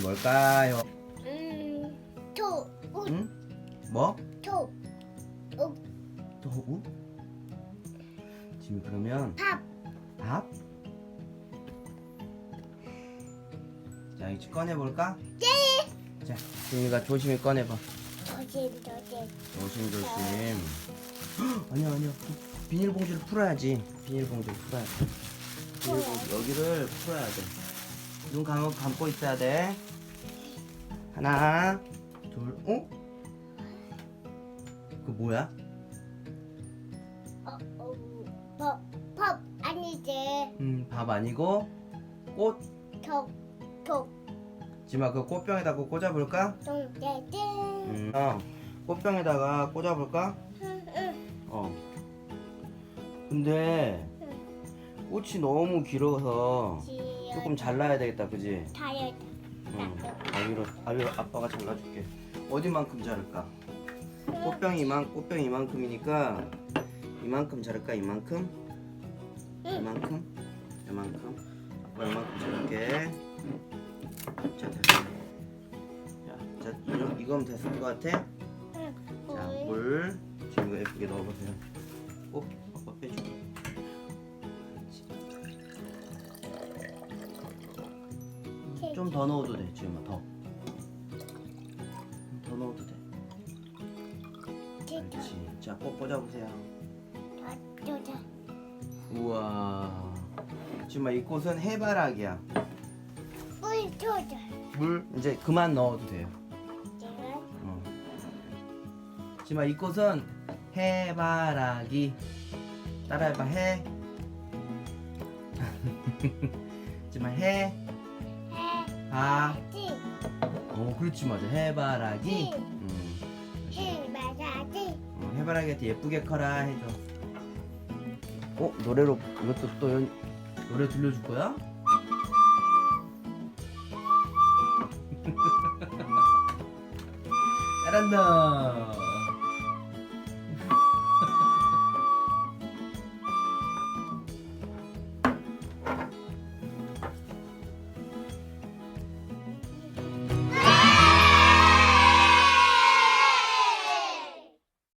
뭘까요? 음, 토, 우, 응? 뭐? 토, 우, 도우? 지금 그러면 밥, 밥? 자 이제 꺼내 볼까? 네. 자 지민이가 조심히 꺼내봐 도진, 도진. 조심조심 헉, 아니야 아니야 비닐봉지를 풀어야지 비닐봉지를 풀어야 돼 비닐봉지 여기를 풀어야 돼 눈 감고, 감고 있어야 돼 하나 둘 어? 그 뭐야? 어, 어, 밥, 밥 아니지. 음 밥 아니고 꽃 토, 토, 지마 그 꽃병에다 가 꽂아볼까? 동, 대, 대. 음, 어 꽃병에다가 꽂아볼까? 응, 응. 어 근데 꽃이 너무 길어서 지연, 조금 잘라야 되겠다 그지? 다이어트. 응 가위로 가위로 아빠가 잘라줄게 어디만큼 자를까? 꽃병이 이만 꽃병이 이만큼이니까 이만큼 자를까 이만큼? 이만큼? 이만큼? 아빠 이만큼 자를게 자 됐어 자, 자 이거, 이거면 됐을 것 같아? 응. 자, 물. 물 지금 이거 예쁘게 넣어보세요. 꼭 아빠 빼줄 좀 더 넣어도 돼, 지금아 더. 더 넣어도 돼. 그렇지. 자, 더, 더. 우와. 지금아 이 꽃은 해바라기야. 물, 더, 더. 물 이제 그만 넣어도 돼요. 지금, 어. 지금아 이 꽃은 해바라기. 따라해봐 해. 지금아 해. 해, 바. 지, 어 그렇지 맞아 해바라기 응. 음, 해, 마사지. 어, 해바라기한테 예쁘게 커라 해줘 어 노래로 이것도 또 연, 노래 들려줄 거야? 잘한다